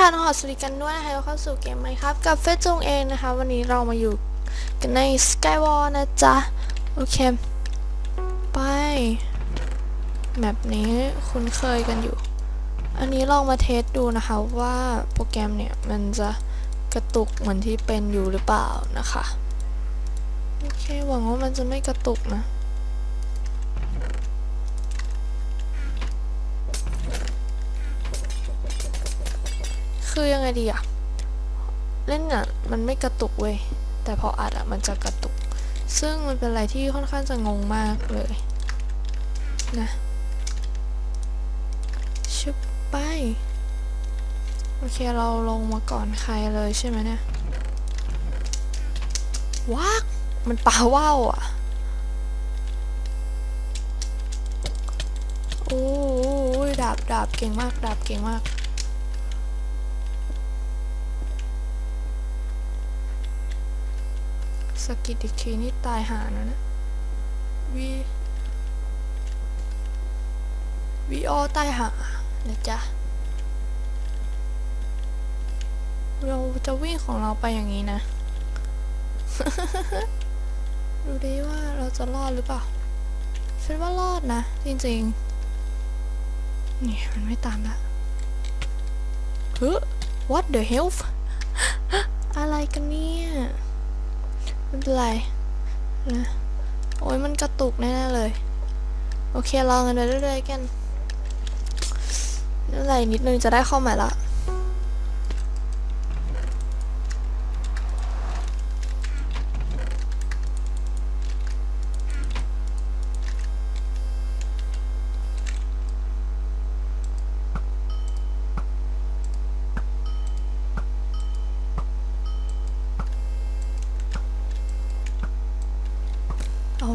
ค่ะน้องหอสวัสดีกันด้วยนะคะเข้าสู่เกมไหมครับ กับเฟซจงเองนะคะ วันนี้เรามาอยู่กันใน Skywall นะจ๊ะ โอเค ไปแมปนี้คุ้นเคยกันอยู่ อันนี้ลองมาเทสดูนะคะว่าโปรแกรมเนี่ย มันจะกระตุกเหมือนที่เป็นอยู่หรือเปล่านะคะ โอเค หวังว่ามันจะไม่กระตุกนะ คือยังไงดีอะเล่นอะมันไม่กระตุกเว้ย แต่พออัดอะมันจะกระตุก ซึ่งมันเป็นอะไรที่ค่อนข้างจะงงมากเลย นะชุบไป โอเคเราลงมาก่อนใครเลยใช่ไหมเนี่ยว้ากมันปาว่าวอะโอ้ยดาบดาบเก่งมากดาบเก่งมาก สกิดอีกทีนี่ตายหานะนะวีวีออตายหานะจ๊ะเราจะวิ่งของเราไปอย่างนี้นะ ดูดิว่าเราจะรอดหรือเปล่าฉันว่ารอดนะ จริงๆ นี่มันไม่ตามละเฮ้ what the hell อะไรกันเนี่ย ไม่เป็นไรนะโอ้ยมันกระตุกแน่ๆเลย โอเคลองกันไปเรื่อยๆกันนั่นไรนิดนึงจะได้เข้าหมาละ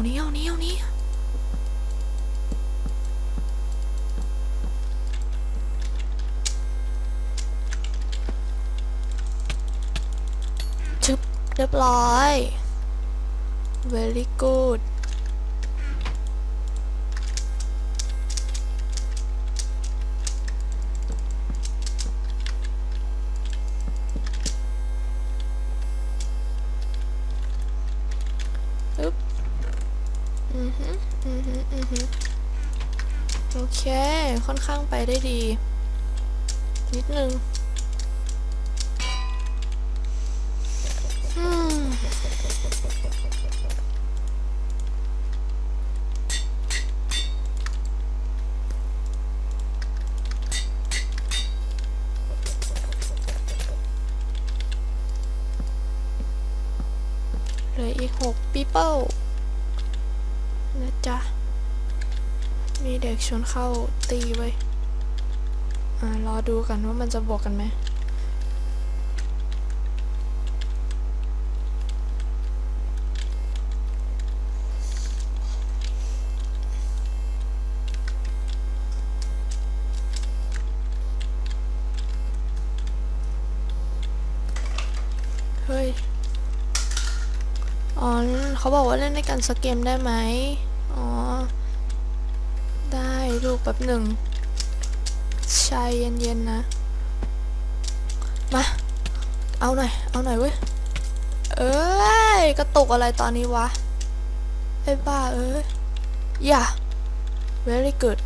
นี้เอานี้เอานี้ชึบเรียบร้อย very good อึ๊บ อือฮึอือฮึอือฮึ โอเค ค่อนข้างไปได้ดี นิดนึงเหลืออีกหก people นะจ๊ะ มีเด็กชวนเข้าตีไว้อ่ารอดูกันว่ามันจะบวกกันไหมเฮ้ย อ๋อ เขาบอกว่าเล่นในกันสกเกมได้ไหม ป๊บหนึ่งชายเย็นๆนะ มา เอาหน่อย เอาหน่อยเว้ย เอ้ย กระตุกอะไรตอนนี้วะ ไอ้บ้าเอ้ย อย่า very good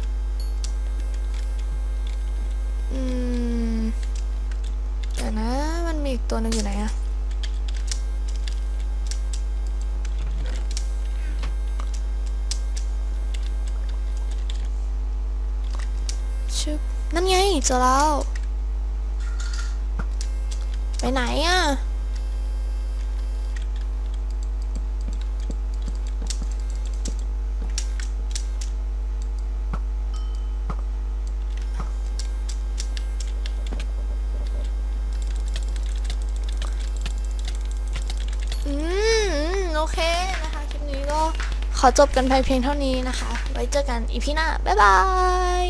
อืมแต่นะ มันมีอีกตัวหนึ่งอยู่ไหนอะ ชึบนั่นไงเจอแล้ว ไปไหนอะ อืม โอเคนะคะ คลิปนี้ก็ขอจบกันไปเพียงเท่านี้นะคะ ไว้เจอกันอีพีหน้า บ๊ายบาย